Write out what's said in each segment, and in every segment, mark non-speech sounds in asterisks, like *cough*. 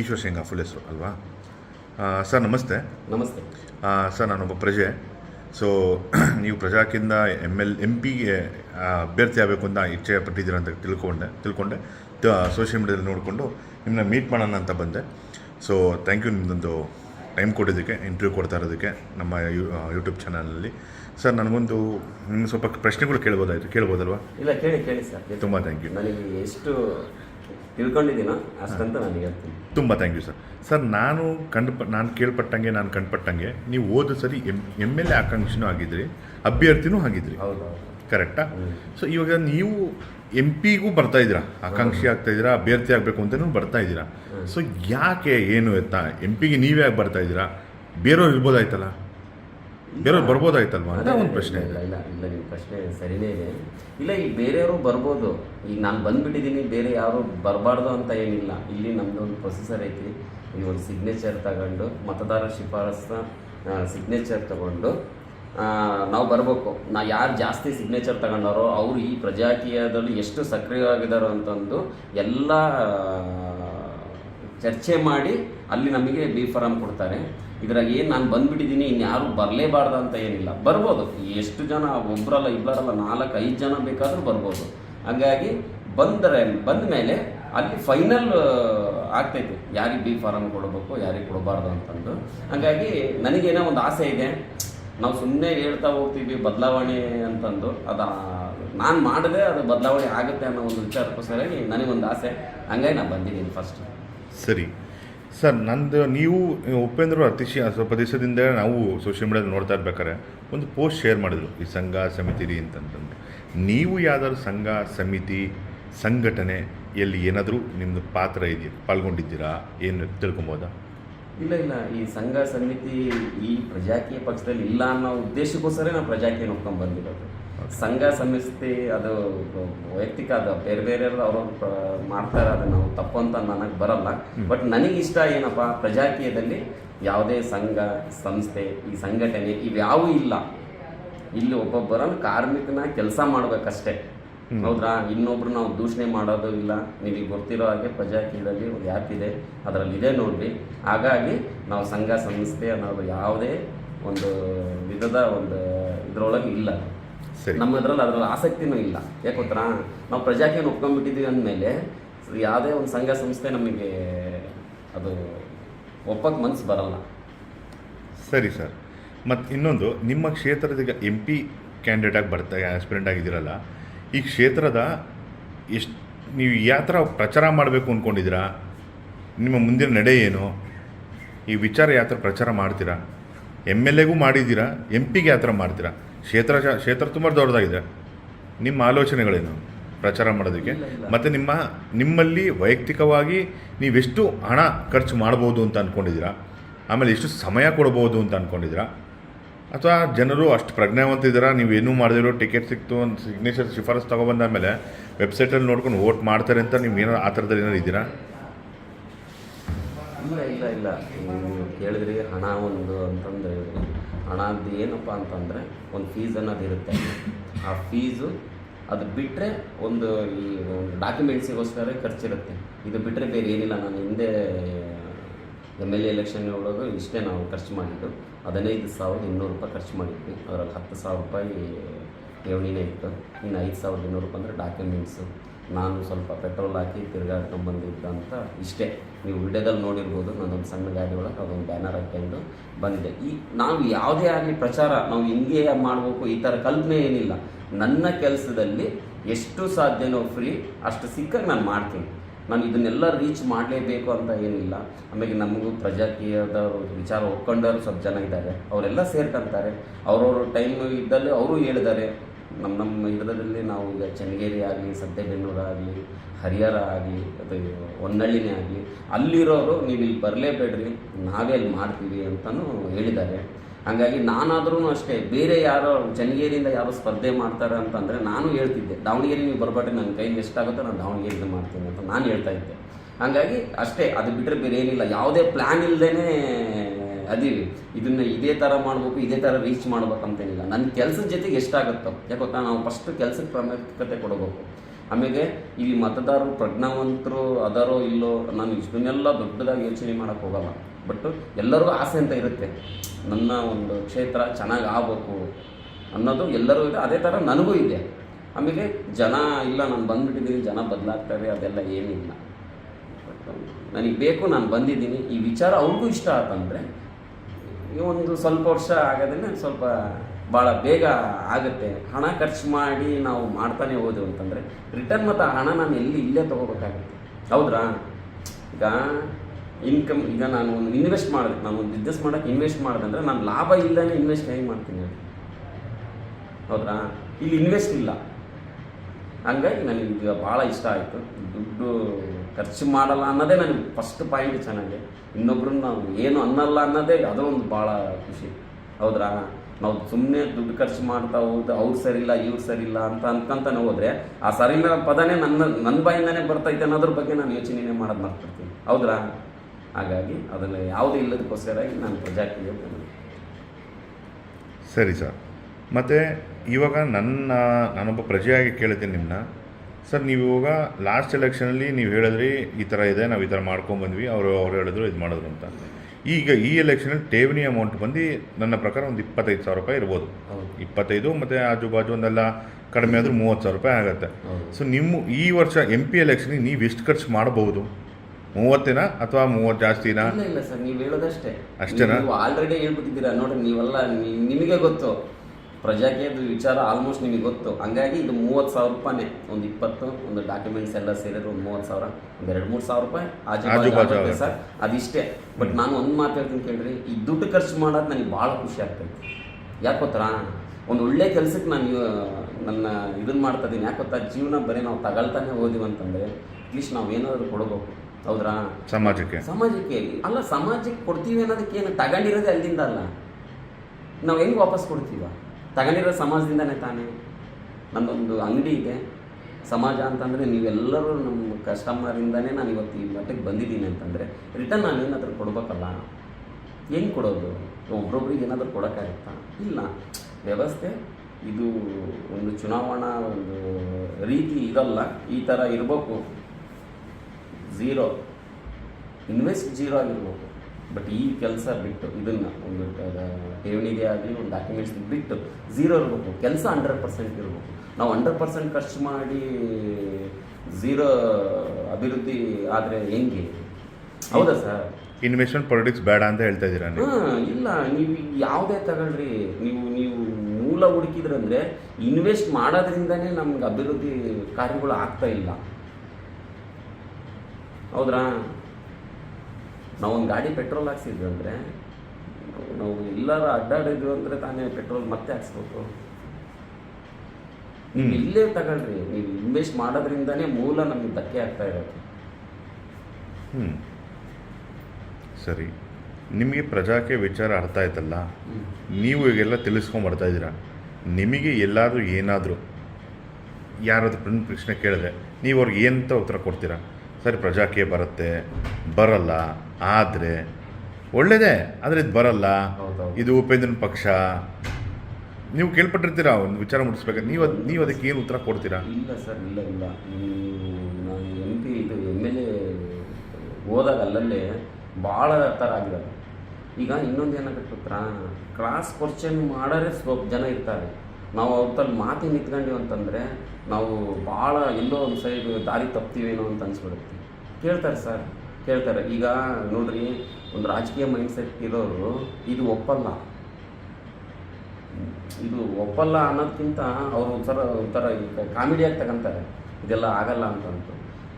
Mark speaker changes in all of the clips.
Speaker 1: ಈಶ್ವರ್ ಶೇಂಗಾ ಫುಲ್ ಹೆಸರು ಅಲ್ವಾ? ಸರ್ ನಮಸ್ತೆ.
Speaker 2: ನಮಸ್ತೆ.
Speaker 1: ಸರ್ ನಾನೊಬ್ಬ ಪ್ರಜೆ. ಸೊ *clears throat* ನೀವು ಪ್ರಜಾಕಿಂದ ಎಂ ಎಲ್ ಎಂ ಪಿಗೆ ಅಭ್ಯರ್ಥಿ ಆಗಬೇಕು ಅಂತ ಇಚ್ಛೆ ಪಟ್ಟಿದ್ದೀರ ಅಂತ ತಿಳ್ಕೊಂಡೆ ತಿಳ್ಕೊಂಡೆ. ಸೋಷಿಯಲ್ ಮೀಡಿಯಾದಲ್ಲಿ ನೋಡಿಕೊಂಡು ನಿಮ್ಮನ್ನ ಮೀಟ್ ಮಾಡೋಣ ಅಂತ ಬಂದೆ. ಸೊ ಥ್ಯಾಂಕ್ ಯು ನಿಮ್ಮದೊಂದು ಟೈಮ್ ಕೊಟ್ಟಿದ್ದಕ್ಕೆ ಇಂಟರ್ವ್ಯೂ ಕೊಡ್ತಾ ಇರೋದಕ್ಕೆ ನಮ್ಮ ಯೂ ಯೂಟ್ಯೂಬ್ ಚಾನಲಲ್ಲಿ ಸರ್ ನನಗೊಂದು ನಿಮ್ಗೆ ಸ್ವಲ್ಪ ಪ್ರಶ್ನೆಗಳು ಕೇಳ್ಬೋದಾಯ್ತು ಕೇಳ್ಬೋದಲ್ವಾ?
Speaker 2: ಇಲ್ಲ ಕೇಳಿ ಕೇಳಿ ಸರ್
Speaker 1: ತುಂಬ ಥ್ಯಾಂಕ್ ಯು
Speaker 2: ನನಗೆ ಎಷ್ಟು ತಿಳ್ಕೊಂಡಿದ್ದೀನೋ? ಅಷ್ಟಂತ ನಾನು ಹೇಳ್ತೀನಿ.
Speaker 1: ತುಂಬ ಥ್ಯಾಂಕ್ ಯು ಸರ್ ಸರ್ ನಾನು ಕಂಡು ನಾನು ಕೇಳ್ಪಟ್ಟಂಗೆ ನಾನು ಕಂಡುಪಟ್ಟಂಗೆ ನೀವು ಹೋದ ಸರಿ ಎಂ ಎಂ ಎಲ್ ಎ ಆಕಾಂಕ್ಷಿನೂ ಆಗಿದ್ರಿ ಅಭ್ಯರ್ಥಿನೂ ಆಗಿದ್ರಿ.
Speaker 2: ಹೌದು.
Speaker 1: ಕರೆಕ್ಟಾ. ಸೊ ಇವಾಗ ನೀವು ಎಂ ಪಿಗೂ ಬರ್ತಾ ಇದ್ದೀರಾ? ಆಕಾಂಕ್ಷಿ ಆಗ್ತಾ ಇದ್ದೀರಾ? ಅಭ್ಯರ್ಥಿ ಆಗಬೇಕು ಅಂತಲೂ ಬರ್ತಾ ಇದ್ದೀರಾ? ಸೊ ಯಾಕೆ ಏನು ಎತ್ತ ಎಂ ಪಿಗೆ ನೀವೇ ಯಾಕೆ ಬರ್ತಾ ಇದ್ದೀರಾ? ಬೇರೆಯವ್ರು ಇರ್ಬೋದಾಯ್ತಲ್ಲ ಬೇರೆಯವ್ರು ಬರ್ಬೋದಾಯ್ತಲ್ವಾ ಅಂತ ಒಂದು ಪ್ರಶ್ನೆ
Speaker 2: ಇಲ್ಲ
Speaker 1: ಇದೆ.
Speaker 2: ಇಲ್ಲ ಇಲ್ಲ ನಿಮ್ಮ ಪ್ರಶ್ನೆ ಸರಿನೇ ಇದೆ. ಇಲ್ಲ ಈಗ ಬೇರೆಯವರು ಬರ್ಬೋದು. ಈಗ ನಾನು ಬಂದುಬಿಟ್ಟಿದ್ದೀನಿ ಬೇರೆ ಯಾರು ಬರಬಾರ್ದು ಅಂತ ಏನಿಲ್ಲ. ಇಲ್ಲಿ ನಮ್ಮದು ಒಂದು ಪ್ರೊಸೆಸರ್ ಐತಿ. ಈ ಒಂದು ಸಿಗ್ನೇಚರ್ ತಗೊಂಡು ಮತದಾರರ ಶಿಫಾರಸ್ನ ಸಿಗ್ನೇಚರ್ ತಗೊಂಡು ನಾವು ಬರಬೇಕು. ನಾ ಯಾರು ಜಾಸ್ತಿ ಸಿಗ್ನೇಚರ್ ತಗೊಂಡಾರೋ ಅವರು ಈ ಪ್ರಜಾಕೀಯದಲ್ಲಿ ಎಷ್ಟು ಸಕ್ರಿಯವಾಗಿದ್ದಾರೋ ಅಂತಂದು ಎಲ್ಲ ಚರ್ಚೆ ಮಾಡಿ ಅಲ್ಲಿ ನಮಗೆ ಬಿ ಫಾರಮ್ ಕೊಡ್ತಾರೆ. ಇದ್ರಾಗ ಏನು ನಾನು ಬಂದ್ಬಿಟ್ಟಿದ್ದೀನಿ ಇನ್ಯಾರು ಬರಲೇಬಾರ್ದು ಅಂತ ಏನಿಲ್ಲ. ಬರ್ಬೋದು. ಎಷ್ಟು ಜನ ಒಬ್ಬರಲ್ಲ ಇಬ್ಬರಲ್ಲ ನಾಲ್ಕು, ಐದು ಜನ ಬೇಕಾದರೂ ಬರ್ಬೋದು. ಹಾಗಾಗಿ ಬಂದರೆ ಬಂದ ಮೇಲೆ ಅಲ್ಲಿ ಫೈನಲ್ ಆಗ್ತೈತಿ. ಯಾರಿಗೆ ಬಿ ಫಾರಮ್ ಕೊಡಬೇಕು, ಯಾರಿಗೆ ಕೊಡಬಾರ್ದು ಅಂತಂದು. ಹಾಗಾಗಿ ನನಗೇನೋ ಒಂದು ಆಸೆ ಇದೆ. ನಾವು ಸುಮ್ಮನೆ ಹೇಳ್ತಾ ಹೋಗ್ತೀವಿ, ಬದಲಾವಣೆ ಅಂತಂದು. ಅದು, ನಾನು ಮಾಡಿದೆ ಅದು ಬದಲಾವಣೆ ಆಗುತ್ತೆ ಅನ್ನೋ ಒಂದು ವಿಚಾರಕ್ಕೋಸ್ಕರ ನನಗೊಂದು ಆಸೆ. ಹಂಗಾಗಿ ನಾನು ಬಂದಿದ್ದೀನಿ ಫಸ್ಟ್
Speaker 1: ಸರಿ. ಸರ್, ನಂದು ನೀವು ಉಪೇಂದ್ರ ಅತಿಶಯ ಸ್ವಲ್ಪ ದಿವಸದಿಂದ ನಾವು ಸೋಷಿಯಲ್ ಮೀಡಿಯಾದಲ್ಲಿ ನೋಡ್ತಾ ಇರ್ಬೇಕಾರೆ ಒಂದು ಪೋಸ್ಟ್ ಶೇರ್ ಮಾಡಿದ್ರು, ಈ ಸಂಘ ಸಮಿತಿ ರೀ ಅಂತಂತಂದು ನೀವು ಯಾವ್ದಾದ್ರು ಸಂಘ, ಸಮಿತಿ, ಸಂಘಟನೆ ಎಲ್ಲಿ ಏನಾದರೂ ನಿಮ್ಮದು ಪಾತ್ರ ಇದೆಯಾ, ಪಾಲ್ಗೊಂಡಿದ್ದೀರಾ, ಏನು ತಿಳ್ಕೊಬೋದಾ?
Speaker 2: ಇಲ್ಲ ಇಲ್ಲ. ಈ ಸಂಘ ಸಮಿತಿ ಈ ಪ್ರಜಾಕೀಯ ಪಕ್ಷದಲ್ಲಿ ಇಲ್ಲ ಅನ್ನೋ ಉದ್ದೇಶಕ್ಕೋಸ್ಕರ ನಾವು ಪ್ರಜಾಕೀಯ ನೋಡ್ಕೊಂಡು ಬಂದಿರೋದು. ಸಂಘ ಸಂಸ್ಥೆ ಅದು ವೈಯಕ್ತಿಕ ಅದು ಬೇರೆ ಬೇರೆ ಅವರು ಮಾಡ್ತಾರೆ ಅದು ನಾವು ತಪ್ಪು ಅಂತ ನನಗೆ ಬರಲ್ಲ. ಬಟ್ ನನಗೆ ಇಷ್ಟ ಏನಪ್ಪ ಪ್ರಜಾಕೀಯದಲ್ಲಿ ಯಾವುದೇ ಸಂಘ ಸಂಸ್ಥೆ ಈ ಸಂಘಟನೆ ಇವ್ಯಾವೂ ಇಲ್ಲ. ಇಲ್ಲಿ ಒಬ್ಬೊಬ್ಬರನ್ನು ಕಾರ್ಮಿಕನ ಕೆಲಸ ಮಾಡ್ಬೇಕಷ್ಟೇ. ಹೌದ್ರಾ? ಇನ್ನೊಬ್ರು ನಾವು ದೂಷಣೆ ಮಾಡೋದು ಇಲ್ಲ. ನಿಮಗೆ ಗೊತ್ತಿರೋ ಹಾಗೆ ಪ್ರಜಾಕೀಯದಲ್ಲಿ ಒಂದು ಆ್ಯಪ್ ಇದೆ ಅದರಲ್ಲಿ ಇದೆ ನೋಡ್ರಿ. ಹಾಗಾಗಿ ನಾವು ಸಂಘ ಸಂಸ್ಥೆ ಅನ್ನೋದು ಯಾವುದೇ ಒಂದು ವಿಧದ ಒಂದು ಇದರೊಳಗೆ ಇಲ್ಲ. ನಮ್ಮ ಇದ್ರಲ್ಲಿ ಅದ್ರಲ್ಲಿ ಆಸಕ್ತಿನೂ ಇಲ್ಲ. ಯಾಕೆ ಗೊತ್ತಾ? ನಾವು ಪ್ರಜಾಕೀಯನ ಒಪ್ಕೊಂಡ್ಬಿಟ್ಟಿದ್ದೀವಿ ಅಂದಮೇಲೆ ಯಾವುದೇ ಒಂದು ಸಂಘ ಸಂಸ್ಥೆ ನಮಗೆ ಅದು ಒಪ್ಪಕ್ಕೆ ಮನಸ್ಸು ಬರಲ್ಲ.
Speaker 1: ಸರಿ ಸರ್. ಮತ್ತು ಇನ್ನೊಂದು ನಿಮ್ಮ ಕ್ಷೇತ್ರದ ಈಗ ಎಂ ಪಿ ಕ್ಯಾಂಡಿಡೇಟಾಗಿ ಬರ್ತಾ ಆಸ್ಪಿರೆಂಟ್ ಆಗಿದ್ದೀರಲ್ಲ ಈ ಕ್ಷೇತ್ರದ ಎಷ್ಟು ನೀವು ಯಾವ ಥರ ಪ್ರಚಾರ ಮಾಡಬೇಕು ಅಂದ್ಕೊಂಡಿದ್ದೀರಾ ನಿಮ್ಮ ಮುಂದಿನ ನಡೆ ಏನು? ಈ ವಿಚಾರ ಯಾವ ಥರ ಪ್ರಚಾರ ಮಾಡ್ತೀರಾ? ಎಂ ಎಲ್ ಎಗೂ ಮಾಡಿದ್ದೀರಾ? ಎಂ ಪಿಗೆ ಯಾವ ಥರ ಮಾಡ್ತೀರಾ? ಕ್ಷೇತ್ರ ಜ- ಕ್ಷೇತ್ರ ತುಂಬ ದೊಡ್ಡದಾಗಿದೆ. ನಿಮ್ಮ ಆಲೋಚನೆಗಳೇನು ಪ್ರಚಾರ ಮಾಡೋದಕ್ಕೆ. ಮತ್ತು ನಿಮ್ಮ ನಿಮ್ಮಲ್ಲಿ ವೈಯಕ್ತಿಕವಾಗಿ ನೀವೆಷ್ಟು ಹಣ ಖರ್ಚು ಮಾಡ್ಬೋದು ಅಂತ ಅಂದ್ಕೊಂಡಿದ್ದೀರಾ ಆಮೇಲೆ ಎಷ್ಟು ಸಮಯ ಕೊಡ್ಬೋದು ಅಂತ ಅಂದ್ಕೊಂಡಿದ್ದೀರಾ ಅಥವಾ ಜನರು ಅಷ್ಟು ಪ್ರಜ್ಞಾವಂತ ಇದ್ದೀರಾ? ಏನೂ ಮಾಡಿದಿರೋ ಟಿಕೆಟ್ ಸಿಕ್ತು ಒಂದು ಸಿಗ್ನೇಚರ್ ಶಿಫಾರಸ್ ತೊಗೊಬಂದಾದಮೇಲೆ ವೆಬ್ಸೈಟಲ್ಲಿ ನೋಡ್ಕೊಂಡು ವೋಟ್ ಮಾಡ್ತಾರೆ ಅಂತ ನೀವು ಏನೋ ಆ ಥರದಲ್ಲಿ ಏನಾರು ಇದ್ದೀರಾ?
Speaker 2: ಇಲ್ಲ ಇಲ್ಲ ಇಲ್ಲ. ನೀವು ಕೇಳಿದ್ರಿ ಹಣ ಒಂದು ಅಂತಂದ್ರೆ ಹಣದ್ದು ಏನಪ್ಪ ಅಂತಂದರೆ ಒಂದು ಫೀಸ್ ಅನ್ನೋದು ಇರುತ್ತೆ. ಆ ಫೀಸು ಅದು ಬಿಟ್ಟರೆ ಒಂದು ಡಾಕ್ಯುಮೆಂಟ್ಸಿಗೋಸ್ಕರ ಖರ್ಚಿರುತ್ತೆ. ಇದು ಬಿಟ್ಟರೆ ಬೇರೆ ಏನಿಲ್ಲ. ನಾನು ಹಿಂದೆ ಎಂ ಎಲ್ ಎ ಎಲೆಕ್ಷನ್ ಒಳಗೆ ಇಷ್ಟೇ ನಾವು ಖರ್ಚು ಮಾಡಿದ್ದು. ಹದಿನೈದು ಸಾವಿರದ ಇನ್ನೂರು ರೂಪಾಯಿ ಖರ್ಚು ಮಾಡಿದ್ವಿ. ಅದರಲ್ಲಿ ಹತ್ತು ಸಾವಿರ ರೂಪಾಯಿ ಠೇವಣಿನೇ ಇತ್ತು. ಇನ್ನು ಐದು ಸಾವಿರದ ಇನ್ನೂರು ರೂಪಾಯಿ ಅಂದರೆ ಡಾಕ್ಯುಮೆಂಟ್ಸು ನಾನು ಸ್ವಲ್ಪ ಪೆಟ್ರೋಲ್ ಹಾಕಿ ತಿರ್ಗಾಡ್ಕೊಂಡ್ಬಂದಿದ್ದಂತ ಇಷ್ಟೇ. ನೀವು ವಿಡಿಯೋದಲ್ಲಿ ನೋಡಿರ್ಬೋದು, ನಾನೊಂದು ಸಣ್ಣ ಗಾಡಿ ಒಳಗೆ ಅದೊಂದು ಬ್ಯಾನರ್ ಹಾಕ್ಕೊಂಡು ಬಂದಿದೆ. ಈ ನಾವು ಯಾವುದೇ ಆಗಲಿ ಪ್ರಚಾರ, ನಾವು ಹಿಂಗೆ ಮಾಡಬೇಕು, ಈ ಥರ ಕಲ್ಪನೆ ಏನಿಲ್ಲ. ನನ್ನ ಕೆಲಸದಲ್ಲಿ ಎಷ್ಟು ಸಾಧ್ಯನೋ ಫ್ರೀ ಅಷ್ಟು ಸಿಕ್ಕಾಗ ನಾನು ಮಾಡ್ತೀನಿ. ನಾನು ಇದನ್ನೆಲ್ಲ ರೀಚ್ ಮಾಡಲೇಬೇಕು ಅಂತ ಏನಿಲ್ಲ. ಆಮೇಲೆ ನಮಗೂ ಪ್ರಜಾಕೀಯದ ವಿಚಾರ ಒಪ್ಕೊಂಡವರು ಸ್ವಲ್ಪ ಜನ ಇದ್ದಾರೆ. ಅವರೆಲ್ಲ ಸೇರ್ಕೊಂತಾರೆ. ಅವ್ರವ್ರ ಟೈಮ್ ಇದ್ದಲ್ಲಿ ಅವರು ಹೇಳಿದ್ದಾರೆ. ನಮ್ಮ ನಮ್ಮ ಇದರಲ್ಲಿ ನಾವು ಈಗ ಚನ್ನಗಿರಿ ಆಗಲಿ ಸತ್ಯಬೆನ್ನೂರು ಆಗಲಿ, ಹರಿಹರ ಆಗಲಿ ಅಥವಾ ಹೊನ್ನಳ್ಳಿನೇ ಆಗಲಿ, ಅಲ್ಲಿರೋರು ನೀವು ಇಲ್ಲಿ ಬರಲೇಬೇಡ್ರಿ, ನಾವೇ ಅಲ್ಲಿ ಮಾಡ್ತೀವಿ ಅಂತಲೂ ಹೇಳಿದ್ದಾರೆ. ಹಾಗಾಗಿ ನಾನಾದ್ರೂ ಅಷ್ಟೇ, ಬೇರೆ ಯಾರೋ ಚನ್ನಗಿರಿಯಿಂದ ಯಾರೋ ಸ್ಪರ್ಧೆ ಮಾಡ್ತಾರೆ ಅಂತಂದರೆ ನಾನು ಹೇಳ್ತಿದ್ದೆ, ದಾವಣಗೆರೆ ನೀವು ಬರಬೇಡ್ರಿ, ನನ್ನ ಕೈಲಿ ಎಷ್ಟಾಗುತ್ತೋ ನಾನು ದಾವಣಗೆರೆಯಿಂದ ಮಾಡ್ತೀನಿ ಅಂತ ನಾನು ಹೇಳ್ತಾ ಇದ್ದೆ. ಹಾಗಾಗಿ ಅಷ್ಟೇ, ಅದು ಬಿಟ್ಟರೆ ಬೇರೆ ಏನಿಲ್ಲ ಯಾವುದೇ ಪ್ಲ್ಯಾನ್ ಇಲ್ಲದೇ ಅದೀವಿ ಇದನ್ನ ಇದೇ ಥರ ಮಾಡಬೇಕು, ಇದೇ ಥರ ರೀಚ್ ಮಾಡ್ಬೇಕಂತೇನಿಲ್ಲ ನನ್ನ ಕೆಲಸದ ಜೊತೆಗೆ ಎಷ್ಟಾಗುತ್ತೋ, ಯಾಕೆ ಗೊತ್ತಾ? ನಾವು ಫಸ್ಟ್ ಕೆಲಸಕ್ಕೆ ಪ್ರಾಮುಖ್ಯತೆ ಕೊಡಬೇಕು. ಆಮೇಲೆ ಇಲ್ಲಿ ಮತದಾರರು ಪ್ರಜ್ಞಾವಂತರು, ಅದಾರೋ ಇಲ್ಲೋ, ನಾನು ಇಷ್ಟನ್ನೆಲ್ಲ ದೊಡ್ಡದಾಗಿ ಯೋಚನೆ ಮಾಡೋಕ್ಕೆ ಹೋಗಲ್ಲ. ಬಟ್ ಎಲ್ಲರಿಗೂ ಆಸೆ ಅಂತ ಇರುತ್ತೆ. ನನ್ನ ಒಂದು ಕ್ಷೇತ್ರ ಚೆನ್ನಾಗಿ ಆಗಬೇಕು ಅನ್ನೋದು ಎಲ್ಲರೂ ಇದೆ. ಅದೇ ಥರ ನನಗೂ ಇದೆ. ಆಮೇಲೆ ಜನ ಇಲ್ಲ, ನಾನು ಬಂದ್ಬಿಟ್ಟಿದ್ದೀನಿ ಜನ ಬದಲಾಗ್ತಾರೆ ಅದೆಲ್ಲ ಏನಿಲ್ಲ. ನನಗೆ ಬೇಕು, ನಾನು ಬಂದಿದ್ದೀನಿ. ಈ ವಿಚಾರ ಅವ್ರಿಗೂ ಇಷ್ಟ ಆತಂದರೆ ಒಂದು ಸ್ವಲ್ಪ ವರ್ಷ ಆಗೋದನ್ನ ಸ್ವಲ್ಪ ಭಾಳ ಬೇಗ ಆಗುತ್ತೆ. ಹಣ ಖರ್ಚು ಮಾಡಿ ನಾವು ಮಾಡ್ತಾನೆ ಹೋದೆವು ಅಂತಂದರೆ ರಿಟರ್ನ್ ಮತ್ತು ಹಣ ನಾನು ಎಲ್ಲಿ ಇಲ್ಲೇ ತೊಗೋಬೇಕಾಗುತ್ತೆ. ಹೌದ್ರಾ? ಈಗ ಇನ್ಕಮ್ ಈಗ ನಾನು ಒಂದು ಇನ್ವೆಸ್ಟ್ ಮಾಡಿದೆ. ನಾನು ಒಂದು ಬಿಸ್ನೆಸ್ ಮಾಡೋಕ್ಕೆ ಇನ್ವೆಸ್ಟ್ ಮಾಡಿದೆ ನಾನು ಲಾಭ ಇಲ್ಲದೇ ಇನ್ವೆಸ್ಟ್ ಹೇಗೆ ಮಾಡ್ತೀನಿ? ಹೌದ್ರಾ? ಇಲ್ಲಿ ಇನ್ವೆಸ್ಟ್ ಇಲ್ಲ. ಹಂಗಾಗಿ ನನಗೆ ಭಾಳ ಇಷ್ಟ ಆಯಿತು. ದುಡ್ಡು ಖರ್ಚು ಮಾಡಲ್ಲ ಅನ್ನೋದೇ ನನಗೆ ಫಸ್ಟ್ ಪಾಯಿಂಟ್ ಚೆನ್ನಾಗಿ. ಇನ್ನೊಬ್ರನ್ನ ನಾವು ಏನು ಅನ್ನಲ್ಲ ಅನ್ನೋದೇ ಅದೋ ಒಂದು ಭಾಳ ಖುಷಿ. ಹೌದ್ರಾ? ನಾವು ಸುಮ್ಮನೆ ದುಡ್ಡು ಖರ್ಚು ಮಾಡ್ತಾ ಹೋದ್ರೆ ಅವ್ರು ಸರಿ ಇಲ್ಲ, ಇವ್ರು ಸರಿ ಇಲ್ಲ ಅಂತ ಅನ್ಕೊಂತಾನೆ ಹೋದ್ರೆ ಆ ಸರಿಯಿಲ್ಲ ಪದನೇ ನನ್ನ ನನ್ನ ಬಾಯಿಂದನೇ ಬರ್ತೈತೆ ಅನ್ನೋದ್ರ ಬಗ್ಗೆ ನಾನು ಯೋಚನೆನೇ ಮಾಡೋದು ಮರ್ತಿರ್ತೀನಿ ಹೌದ್ರಾ? ಹಾಗಾಗಿ ಅದನ್ನು ಯಾವುದೇ ಇಲ್ಲದಕ್ಕೋಸ್ಕರ ನಾನು ಪ್ರಜಾಕೀಯ ಬಂದೆ
Speaker 1: ಸರಿ ಸರ್. ಮತ್ತು ಇವಾಗ ನನ್ನ, ನಾನೊಬ್ಬ ಪ್ರಜೆಯಾಗಿ ಕೇಳಿದ್ದೀನಿ ನಿಮ್ಮನ್ನ ಸರ್ ನೀವು ಇವಾಗ ಲಾಸ್ಟ್ ಎಲೆಕ್ಷನಲ್ಲಿ ನೀವು ಹೇಳಿದ್ರಿ ಈ ಥರ ಇದೆ ನಾವು ಈ ಥರ ಮಾಡ್ಕೊಂಡ್ಬಂದ್ವಿ ಅವರು ಅವ್ರು ಹೇಳಿದ್ರು ಇದು ಮಾಡಿದ್ರು ಅಂತ. ಈಗ ಈ ಎಲೆಕ್ಷನಲ್ಲಿ ಠೇವಣಿ ಅಮೌಂಟ್ ಬಂದು ನನ್ನ ಪ್ರಕಾರ ಒಂದು ಇಪ್ಪತ್ತೈದು ಸಾವಿರ ರೂಪಾಯಿ ಇರ್ಬೋದು. ಇಪ್ಪತ್ತೈದು ಮತ್ತು ಆಜು ಬಾಜು ಒಂದೆಲ್ಲ ಕಡಿಮೆ ಆದರೂ ಮೂವತ್ತು ಸಾವಿರ ರೂಪಾಯಿ ಆಗುತ್ತೆ. ಸೊ ನಿಮ್ಮ ಈ ವರ್ಷ ಎಂ ಪಿ ಎಲೆಕ್ಷನಿಗೆ ನೀವು ಎಷ್ಟು ಖರ್ಚು ಮಾಡಬಹುದು? ಮೂವತ್ತಿನ ಅಥವಾ ಮೂವತ್ತು ಜಾಸ್ತಿನಾ?
Speaker 2: ಇಲ್ಲ ಸರ್ ನೀವು ಹೇಳೋದಷ್ಟೇ.
Speaker 1: ಅಷ್ಟೇನಾ?
Speaker 2: ಆಲ್ರೆಡಿ ಹೇಳ್ಬಿಟ್ಟಿದ್ದೀರಾ ನೋಡ್ರಿ ನೀವೆಲ್ಲ ನಿಮಗೆ ಗೊತ್ತು. ಪ್ರಜಾಕೀಯದ ವಿಚಾರ ಆಲ್ಮೋಸ್ಟ್ ನಿಮಗೆ ಗೊತ್ತು. ಹಂಗಾಗಿ ಇದು ಮೂವತ್ತು ಸಾವಿರ ರೂಪಾಯಿನೇ ಒಂದು ಇಪ್ಪತ್ತು ಒಂದು ಡಾಕ್ಯುಮೆಂಟ್ಸ್ ಎಲ್ಲ ಸೇರಿದ್ರೆ ಒಂದು ಮೂವತ್ತು ಸಾವಿರ ಒಂದು ಎರಡು ಮೂರು ಸಾವಿರ ರೂಪಾಯಿ ಆಜು ಆಗುತ್ತೆ
Speaker 1: ಆಗುತ್ತೆ.
Speaker 2: ಸರ್. ಅದಿಷ್ಟೇ. ಬಟ್ ನಾನು ಒಂದು ಮಾತು ಹೇಳ್ತೀನಿ ಕೇಳ್ರಿ. ಈ ದುಡ್ಡು ಖರ್ಚು ಮಾಡೋದು ನನಗೆ ಭಾಳ ಖುಷಿ ಆಗ್ತೈತೆ. ಯಾಕೆ ತರ ಒಂದು ಒಳ್ಳೆ ಕೆಲಸಕ್ಕೆ ನಾನು ನನ್ನ ಇದನ್ನು ಮಾಡ್ತಾ ಇದ್ದೀನಿ ಯಾಕೆ ಗೊತ್ತಾ? ಜೀವನ ಬರೀ ನಾವು ತಗೊಳ್ತಾನೆ ಹೋದಿವಿ ಅಂತಂದರೆ ಅಟ್ಲೀಸ್ಟ್ ನಾವು ಏನಾದರೂ ಕೊಡಬೇಕು. ಹೌದ್ರಾ?
Speaker 1: ಸಮಾಜಕ್ಕೆ.
Speaker 2: ಸಮಾಜಕ್ಕೆ. ಅಲ್ಲ ಸಮಾಜಕ್ಕೆ ಕೊಡ್ತೀವಿ ಅನ್ನೋದಕ್ಕೆ ಏನು ತಗೊಂಡಿರೋದೇ ಅಲ್ಲಿಂದ ಅಲ್ಲ. ನಾವು ಹೆಂಗೆ ವಾಪಸ್ ಕೊಡ್ತೀವ? ತಗೊಂಡಿರೋ ಸಮಾಜದಿಂದನೇ ತಾನೇ ನನ್ನೊಂದು ಅಂಗಡಿ ಇದೆ. ಸಮಾಜ ಅಂತಂದರೆ ನೀವೆಲ್ಲರೂ ನಮ್ಮ ಕಸ್ಟಮರಿಂದನೇ ನಾನು ಇವತ್ತು ಈ ಮಟ್ಟಕ್ಕೆ ಬಂದಿದ್ದೀನಿ ಅಂತಂದರೆ ರಿಟರ್ನ್ ನಾನು ಏನಾದರೂ ಕೊಡಬೇಕಲ್ಲ? ಏನು ಕೊಡೋದು? ಒಬ್ರೊಬ್ರಿಗೆ ಏನಾದರೂ ಕೊಡೋಕ್ಕಾಗತ್ತಾ? ಇಲ್ಲ. ವ್ಯವಸ್ಥೆ, ಇದು ಒಂದು ಚುನಾವಣಾ ಒಂದು ರೀತಿ ಇರಲ್ಲ. ಈ ಥರ ಇರಬೇಕು. ಝೀರೋ ಇನ್ವೆಸ್ಟ್ ಜೀರೋ ಆಗಿರ್ಬೇಕು. ಬಟ್ ಈ ಕೆಲಸ ಬಿಟ್ಟು ಇದನ್ನು ಒಂದು ಠೇವಣಿಗೆ ಆಗಲಿ ಒಂದು ಡಾಕ್ಯುಮೆಂಟ್ಸ್ ಬಿಟ್ಟು ಝೀರೋ ಇರಬೇಕು. ಕೆಲಸ ಹಂಡ್ರೆಡ್ ಪರ್ಸೆಂಟ್ ಇರಬೇಕು. ನಾವು ಹಂಡ್ರೆಡ್ ಪರ್ಸೆಂಟ್ ಖರ್ಚು ಮಾಡಿ ಝೀರೋ ಅಭಿವೃದ್ಧಿ ಆದರೆ ಹೆಂಗೆ? ಹೌದಾ ಸರ್
Speaker 1: ಇನ್ವೆಸ್ಟ್ಮೆಂಟ್ ಪ್ರಾಡಕ್ಟ್ಸ್ ಬೇಡ ಅಂತ ಹೇಳ್ತಾ ಇದ್ದೀರಾ
Speaker 2: ಹಾಂ ಇಲ್ಲ. ನೀವು ಯಾವುದೇ ತಗೊಳ್ರಿ. ನೀವು ನೀವು ಮೂಲ ಹುಡುಕಿದ್ರಂದ್ರೆ ಇನ್ವೆಸ್ಟ್ ಮಾಡೋದ್ರಿಂದನೇ ನಮ್ಗೆ ಅಭಿವೃದ್ಧಿ ಕಾರ್ಯಗಳು ಆಗ್ತಾ ಇಲ್ಲ. ಹೌದ್ರಾ? ನಾವೊಂದು ಗಾಡಿ ಪೆಟ್ರೋಲ್ ಹಾಕ್ಸಿದ್ವಿ ಅಂದರೆ ನಾವು ಎಲ್ಲರ ಅಡ್ಡಾಡಿದ್ವಿ ಅಂದರೆ ತಾನೇ ಪೆಟ್ರೋಲ್ ಮತ್ತೆ ಹಾಕ್ಸ್ಬೇಕು. ನೀವು ಇಲ್ಲೇ ತಗೊಳ್ರಿ ನೀವು ಇನ್ವೆಸ್ಟ್ ಮಾಡೋದ್ರಿಂದನೇ ಮೂಲ ನಮಗೆ ಧಕ್ಕೆ ಆಗ್ತಾ ಇರೋದು
Speaker 1: ಹ್ಞೂ ಸರಿ. ನಿಮಗೆ ಪ್ರಜಾಕ್ಕೆ ವಿಚಾರ ಅರ್ಥ ಆಯ್ತಲ್ಲ? ನೀವು ಈಗೆಲ್ಲ ತಿಳಿಸ್ಕೊಂಬರ್ತಾ ಇದ್ದೀರಾ? ನಿಮಗೆ ಎಲ್ಲಾದರೂ ಏನಾದರೂ ಯಾರಾದರೂ ಪ್ರಶ್ನೆ ಕೇಳಿದ್ರೆ ನೀವು ಅವ್ರಿಗೆ ಏನಂತ ಉತ್ತರ ಕೊಡ್ತೀರಾ? ಸರಿ ಪ್ರಜಾಕ್ಕೆ ಬರುತ್ತೆ ಬರಲ್ಲ ಆದರೆ ಒಳ್ಳೆಯದೇ ಆದರೆ ಇದು ಬರಲ್ಲ. ಇದು ಉಪೇಂದ್ರನ ಪಕ್ಷ. ನೀವು ಕೇಳ್ಪಟ್ಟಿರ್ತೀರಾ? ಒಂದು ವಿಚಾರ ಮುಟ್ಟಿಸ್ಬೇಕಾದ್ರೆ ನೀವು ಅದು ನೀವು ಅದಕ್ಕೆ ಏನು ಉತ್ತರ ಕೊಡ್ತೀರಾ?
Speaker 2: ಇಲ್ಲ ಸರ್ ಇಲ್ಲ ಇಲ್ಲ. ನೀವು ನಾನು ಎಂ ಪಿ ಇದು ಎಂ ಎಲ್ ಎ ಹೋದಾಗ ಅಲ್ಲಲ್ಲೇ ಭಾಳ ಥರ ಆಗಿರೋದು. ಈಗ ಇನ್ನೊಂದು ಏನಾಗುತ್ತೆ ಗೊತ್ತಾ? ಕ್ರಾಸ್ ಕ್ವಶನ್ ಮಾಡೋರೆ ಸ್ವಲ್ಪ ಜನ ಇರ್ತಾರೆ. ನಾವು ಅವ್ರಲ್ಲಿ ಮಾತಿ ನಿಂತ್ಕೊಂಡಿವಿ ಅಂತಂದರೆ ನಾವು ಭಾಳ ಎಲ್ಲೋ ಒಂದು ಸೈಡ್ ದಾರಿ ತಪ್ತೀವೇನೋ ಅಂತ ಅನ್ಸ್ಬಿಡುತ್ತೆ. ಕೇಳ್ತಾರೆ ಸರ್. ಕೇಳ್ತಾರೆ, ಈಗ ನೋಡ್ರಿ, ಒಂದು ರಾಜಕೀಯ ಮೈಂಡ್ಸೆಟ್ ಇರೋರು ಇದು ಒಪ್ಪಲ್ಲ. ಇದು ಒಪ್ಪಲ್ಲ ಅನ್ನೋದಕ್ಕಿಂತ ಅವರು ಒಂಥರ ಒಂಥರ ಕಾಮಿಡಿಯಾಗಿ ತಗೊಂತಾರೆ, ಇದೆಲ್ಲ ಆಗಲ್ಲ ಅಂತಂತು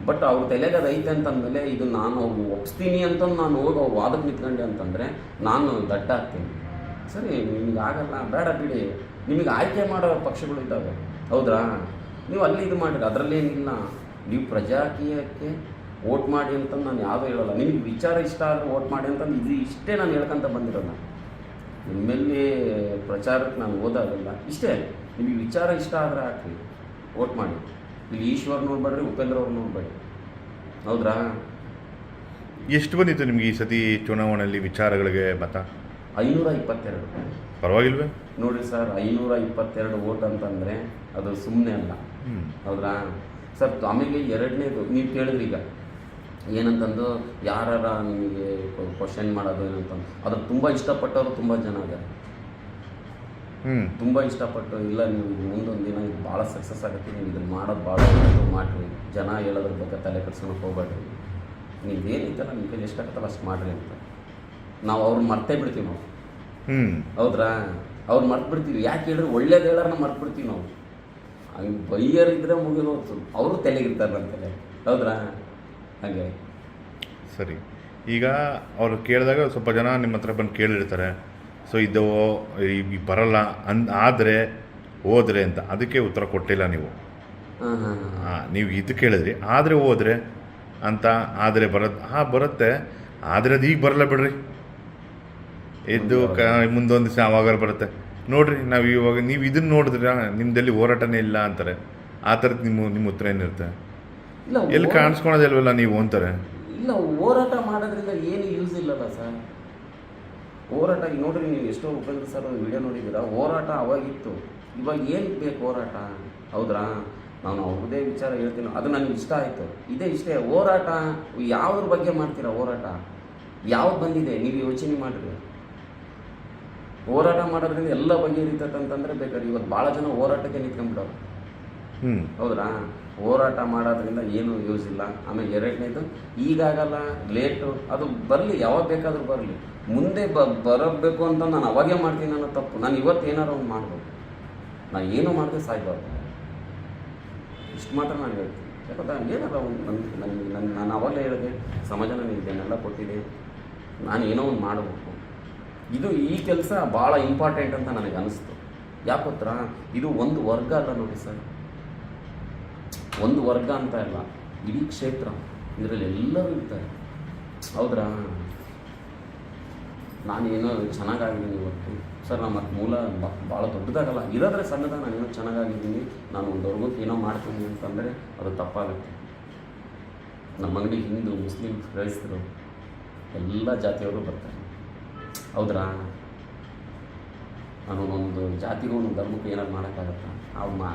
Speaker 2: ಬಟ್ ಅವ್ರ ತಲೆಗೆ ಐತೆ ಅಂತಂದಮೇಲೆ ಇದು ನಾನು ಅವ್ರು ಒಪ್ಸ್ತೀನಿ ಅಂತ ನಾನು ಹೋಗಿ ಅವ್ರು ವಾದಕ್ಕೆ ನಿಂತ್ಕೊಂಡೆ ಅಂತಂದರೆ ನಾನು ದಡ್ಡ ಆಗ್ತೀನಿ. ಸರಿ, ನಿಮಗೆ ಆಗಲ್ಲ, ಬೇಡ ಬಿಡಿ. ನಿಮಗೆ ಆಯ್ಕೆ ಮಾಡೋ ಪಕ್ಷಗಳು ಇದ್ದಾವೆ. ಹೌದ್ರಾ? ನೀವು ಅಲ್ಲಿ ಇದು ಮಾಡಿರಿ ಅದರಲ್ಲೇನಿಲ್ಲ. ನೀವು ಪ್ರಜಾಕೀಯಕ್ಕೆ ವೋಟ್ ಮಾಡಿ ಅಂತ ನಾನು ಯಾವುದೂ ಹೇಳಲ್ಲ. ನಿಮಗೆ ವಿಚಾರ ಇಷ್ಟ ಆದರೆ ವೋಟ್ ಮಾಡಿ ಅಂತ ಇದು ಇಷ್ಟೇ ನಾನು ಹೇಳ್ಕೊಂತ ಬಂದಿರೋಲ್ಲ ನಿಮ್ಮಲ್ಲಿ ಪ್ರಚಾರಕ್ಕೆ ನಾನು ಓದೋದಿಲ್ಲ ಇಷ್ಟೇ. ನಿಮಗೆ ವಿಚಾರ ಇಷ್ಟ ಆದರೆ ಹಾಕಿ ವೋಟ್ ಮಾಡಿ. ಇಲ್ಲಿ ಈಶ್ವರ್ ನೋಡ್ಬೇಡ್ರಿ ಉಪೇಂದ್ರ ಅವ್ರು ನೋಡ್ಬೇಡಿ. ಹೌದ್ರಾ?
Speaker 1: ಎಷ್ಟು ಬಂದಿತ್ತು ನಿಮಗೆ ಈ ಸತಿ ಚುನಾವಣೆಯಲ್ಲಿ ವಿಚಾರಗಳಿಗೆ ಮತ?
Speaker 2: ಐನೂರ ಇಪ್ಪತ್ತೆರಡು.
Speaker 1: ಪರವಾಗಿಲ್ವೇ?
Speaker 2: ನೋಡಿ ಸರ್ ಐನೂರ ಇಪ್ಪತ್ತೆರಡು ವೋಟ್ ಅಂತಂದರೆ ಅದು ಸುಮ್ಮನೆ ಅಲ್ಲ. ಹೌದ್ರಾ? ಸರ್ ಆಮೇಲೆ ಎರಡನೇದು ನೀವು ಕೇಳಿದ್ರಿ ಈಗ. ಏನಂತಂದು ಯಾರ ನಿಮಗೆ ಕ್ವಶನ್ ಮಾಡೋದು ಏನಂತಂದು ಅದ್ರ ತುಂಬ ಇಷ್ಟಪಟ್ಟವರು ತುಂಬ ಜನ ಇದ್ದಾರೆ. ತುಂಬ ಇಷ್ಟಪಟ್ಟು ಇಲ್ಲ ನೀವು ಮುಂದೊಂದು ದಿನ ಇದು ಭಾಳ ಸಕ್ಸಸ್ ಆಗುತ್ತೆ ನೀವು ಇದನ್ನು ಮಾಡೋದು ಭಾಳ ಒಳ್ಳೆಯದು ಮಾಡಿರಿ. ಜನ ಹೇಳೋದ್ರ ಬಗ್ಗೆ ತಲೆ ಕೆಡ್ಸ್ಕೊಳಕ್ಕೆ ಹೋಗ್ಬೇಡ್ರಿ. ನೀವು ಏನೈತಲ್ಲ ನಿಮ್ಮ ಕೈಲಿ ಎಷ್ಟಾಗತ್ತಲ್ಲ ಅಷ್ಟು ಮಾಡಿರಿ ಅಂತ. ನಾವು ಅವ್ರನ್ನ ಮರ್ತೇ ಬಿಡ್ತೀವಿ ನಾವು. ಹೌದ್ರಾ? ಅವ್ರು ಮರ್ತು ಬಿಡ್ತೀವಿ. ಯಾಕೆ ಹೇಳಿದ್ರೆ ಒಳ್ಳೇದು ಹೇಳೋರ್ನ ಮರ್ತು ಬಿಡ್ತೀವಿ ನಾವು. ಹಂಗೆ ಬೈಯರ್ ಇದ್ರೆ ಹೋಗ್ತು ಅವರು ತಲೆಗಿರ್ತಾರೆ ನಮ್ಮ ತಲೆ. ಹೌದ್ರಾ? ಹಾಗೆ.
Speaker 1: ಸರಿ. ಈಗ ಅವರು ಕೇಳಿದಾಗ ಸ್ವಲ್ಪ ಜನ ನಿಮ್ಮ ಹತ್ರ ಬಂದು ಕೇಳಿರ್ತಾರೆ. ಸೊ ಇದು ಈ ಬರಲ್ಲ ಅನ್ ಆದರೆ ಹೋದ್ರೆ ಅಂತ. ಅದಕ್ಕೆ ಉತ್ತರ ಕೊಟ್ಟಿಲ್ಲ ನೀವು.
Speaker 2: ಹಾಂ
Speaker 1: ನೀವು ಇದು ಕೇಳಿದ್ರಿ. ಆದರೆ ಹೋದ್ರೆ ಅಂತ ಆದರೆ ಬರತ್ ಹಾಂ ಬರುತ್ತೆ. ಆದರೆ ಅದು ಈಗ ಬರಲ್ಲ ಬಿಡ್ರಿ. ಎದ್ದು ಕ ಮುಂದೊಂದು ದಿವಸ ಆವಾಗ ಬರುತ್ತೆ. ನೋಡ್ರಿ ನಾವು ಇವಾಗ ನೀವು ಇದನ್ನ ನೋಡಿದ್ರೆ ನಿಮ್ದಲ್ಲಿ ಹೋರಾಟನೇ ಇಲ್ಲ ಅಂತಾರೆ. ಆ ಥರದ್ದು ನಿಮ್ಮ ನಿಮ್ಮ ಉತ್ತರ ಏನಿರುತ್ತೆ?
Speaker 2: ಇಲ್ಲ
Speaker 1: ಎಲ್ಲಿ ಕಾಣಿಸ್ಕೊಳೋದಿಲ್ವಲ್ಲ ನೀವು ಅಂತಾರೆ.
Speaker 2: ಇಲ್ಲ ಹೋರಾಟ ಮಾಡೋದ್ರಿಂದ ಏನು ಯೂಸ್ ಇಲ್ಲಲ್ಲ ಸರ್. ಹೋರಾಟ ನೋಡ್ರಿ ನೀವು ಎಷ್ಟೋ ಉಪೇಂದ್ರ ಸರ್ ವಿಡಿಯೋ ನೋಡಿದ್ದೀರ ಹೋರಾಟ ಅವಾಗಿತ್ತು. ಇವಾಗ ಏನು ಬೇಕು ಹೋರಾಟ? ಹೌದ್ರಾ? ನಾನು ಅವ್ರದೇ ವಿಚಾರ ಹೇಳ್ತೀನಿ. ಅದು ನನಗೆ ಇಷ್ಟ ಆಯಿತು. ಇದೇ ಇಷ್ಟೇ ಹೋರಾಟ ಯಾವ್ದ್ರ ಬಗ್ಗೆ ಮಾಡ್ತೀರಾ ಹೋರಾಟ? ಯಾವ್ದು ಬಂದಿದೆ? ನೀವು ಯೋಚನೆ ಮಾಡಿರಿ. ಹೋರಾಟ ಮಾಡೋದ್ರಿಂದ ಎಲ್ಲ ಬಗೆಹರಿತೈತೆ ಅಂತಂದ್ರೆ ಬೇಕಾದ್ರೆ ಇವತ್ತು ಭಾಳ ಜನ ಹೋರಾಟಕ್ಕೆ ನಿಂತ್ಕೊಂಡ್ಬಿಡೋರು.
Speaker 1: ಹ್ಮ್.
Speaker 2: ಹೌದ್ರಾ? ಹೋರಾಟ ಮಾಡೋದ್ರಿಂದ ಏನು ಯೂಸ್ ಇಲ್ಲ. ಆಮೇಲೆ ಎರಡನೇದು, ಈಗಾಗಲ್ಲ ಲೇಟು ಅದು ಬರಲಿ, ಯಾವಾಗ ಬೇಕಾದರೂ ಬರಲಿ. ಮುಂದೆ ಬ, ಬರಬೇಕು ಅಂತ ನಾನು ಅವಾಗೇ ಮಾಡ್ತೀನಿ ಅನ್ನೋ ತಪ್ಪು. ನಾನು ಇವತ್ತು ಏನಾರು ಒಂದು ಮಾಡ್ಬೋದು. ನಾನು ಏನು ಮಾಡಿದೆ ಸಾಯ್ಬಾರ್ದು. ಇಷ್ಟು ಮಾತ್ರ ನಾನು ಹೇಳ್ತೀನಿ. ಯಾಕಂದ್ರೆ ಏನಾರ ಒಂದು ನನ್ನ ನನಗೆ ನನ್ನ ನಾನು ಅವಾಗಲೇ ಹೇಳಿದೆ, ಸಮಾಜ ನನಗೆ ಇದನ್ನೆಲ್ಲ ಕೊಟ್ಟಿದೆ. ನಾನು ಏನೋ ಒಂದು ಮಾಡಬೇಕು. ಇದು ಈ ಕೆಲಸ ಭಾಳ ಇಂಪಾರ್ಟೆಂಟ್ ಅಂತ ನನಗೆ ಅನಿಸ್ತು ಯಾಕೋತ್ರ ಇದು ಒಂದು ವರ್ಗ ಅಲ್ಲ ನೋಡಿ ಸರ್. ಒಂದು ವರ್ಗ ಅಂತ ಇಲ್ಲ ಇಡೀ ಕ್ಷೇತ್ರ. ಇದರಲ್ಲಿ ಎಲ್ಲರೂ ಇರ್ತಾರೆ. ಹೌದ್ರಾ? ನಾನು ಏನೋ ಚೆನ್ನಾಗಾಗಿದ್ದೀನಿ ಇವತ್ತು. ಸರ್ ನಮ್ಮ ಮೂಲ ಭಾಳ ದೊಡ್ಡದಾಗಲ್ಲ. ಇರೋದ್ರೆ ಸಣ್ಣದಾಗ ನಾನು ಏನೋ ಚೆನ್ನಾಗಾಗಿದ್ದೀನಿ. ನಾನು ಒಂದು ಏನೋ ಮಾಡ್ತೀನಿ ಅಂತಂದರೆ ಅದು ತಪ್ಪಾಗುತ್ತೆ. ನಮ್ಮ ಅಂಗಡಿ ಹಿಂದೂ, ಮುಸ್ಲಿಂ, ಕ್ರೈಸ್ತರು, ಎಲ್ಲ ಜಾತಿಯವರು ಬರ್ತಾರೆ. ಹೌದ್ರಾ? ನಾನು ಒಂದು ಜಾತಿಗೂ ಒಂದು ಧರ್ಮಕ್ಕೂ ಏನಾದ್ರು ಮಾಡೋಕ್ಕಾಗತ್ತಾ?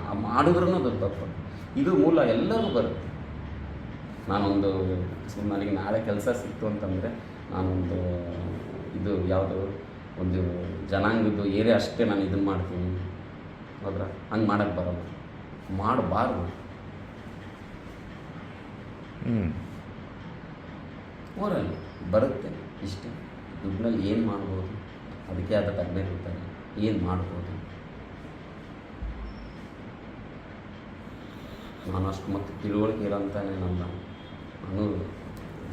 Speaker 2: ಆ ಮಾಡಿದ್ರೂ ಅದು ತಪ್ಪು. ಇದು ಮೂಲ ಎಲ್ಲರೂ ಬರುತ್ತೆ. ನಾನೊಂದು ನನಗೆ ನಾಳೆ ಕೆಲಸ ಸಿಕ್ತು ಅಂತಂದರೆ ನಾನೊಂದು ಇದು ಯಾವುದು ಒಂದು ಜನಾಂಗದ್ದು ಏರಿಯಾ ಅಷ್ಟೇ ನಾನು ಇದನ್ನು ಮಾಡ್ತೀನಿ. ಹೌದ್ರ? ಹಂಗೆ ಮಾಡೋಕ್ಕೆ ಬರಲ್ಲ. ಮಾಡಬಾರ್ದು.
Speaker 1: ಹ್ಞೂ
Speaker 2: ಊರಲ್ಲಿ ಬರುತ್ತೆ ಇಷ್ಟೇ. ದುಡ್ಡಿನಲ್ಲಿ ಏನು ಮಾಡ್ಬೋದು? ಅದಕ್ಕೆ ಆದ ತಜ್ಞರು ಇರ್ತಾರೆ ಏನು ಮಾಡ್ಬೋದು? ನಾನು ಅಷ್ಟು ಮತ್ತೆ ತಿಳುವಳಿಕೆ ಇರೋಂತಾನೆ ನನ್ನ ನಾನು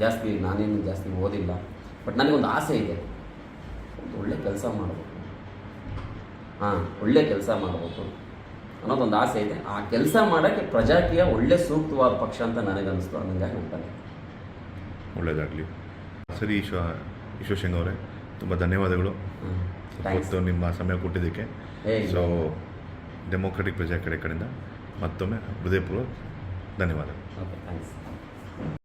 Speaker 2: ಜಾಸ್ತಿ ನಾನೇನು ಜಾಸ್ತಿ ಓದಿಲ್ಲ. ಬಟ್ ನನಗೊಂದು ಆಸೆ ಇದೆ. ಒಂದು ಒಳ್ಳೆ ಕೆಲಸ ಮಾಡಬೇಕು. ಹಾಂ ಒಳ್ಳೆ ಕೆಲಸ ಮಾಡಬೇಕು. ಅನ್ನೋದೊಂದು ಆಸೆ ಇದೆ. ಆ ಕೆಲಸ ಮಾಡೋಕ್ಕೆ ಪ್ರಜಾಕೀಯ ಒಳ್ಳೆ ಸೂಕ್ತವಾದ ಪಕ್ಷ ಅಂತ ನನಗನ್ನಿಸ್ತು. ಹಂಗಾಗಿ ಅಂತಾನೆ
Speaker 1: ಒಳ್ಳೆಯದಾಗಲಿ ಸರಿ ಈಶ್ವ ಈಶ್ವರ್ ಅವರೇ ತುಂಬ ಧನ್ಯವಾದಗಳು. ಇವತ್ತು ನಿಮ್ಮ ಸಮಯ ಕೊಟ್ಟಿದ್ದಕ್ಕೆ. ಸೊ ಡೆಮೋಕ್ರೆಟಿಕ್ ಪ್ರಜಾ ಕಡೆ ಕಡೆಯಿಂದ ಮತ್ತೊಮ್ಮೆ ಹೃದಯಪೂರ್ವಕ ಧನ್ಯವಾದಗಳು
Speaker 2: ಓಕೆ ಥ್ಯಾಂಕ್ಸ್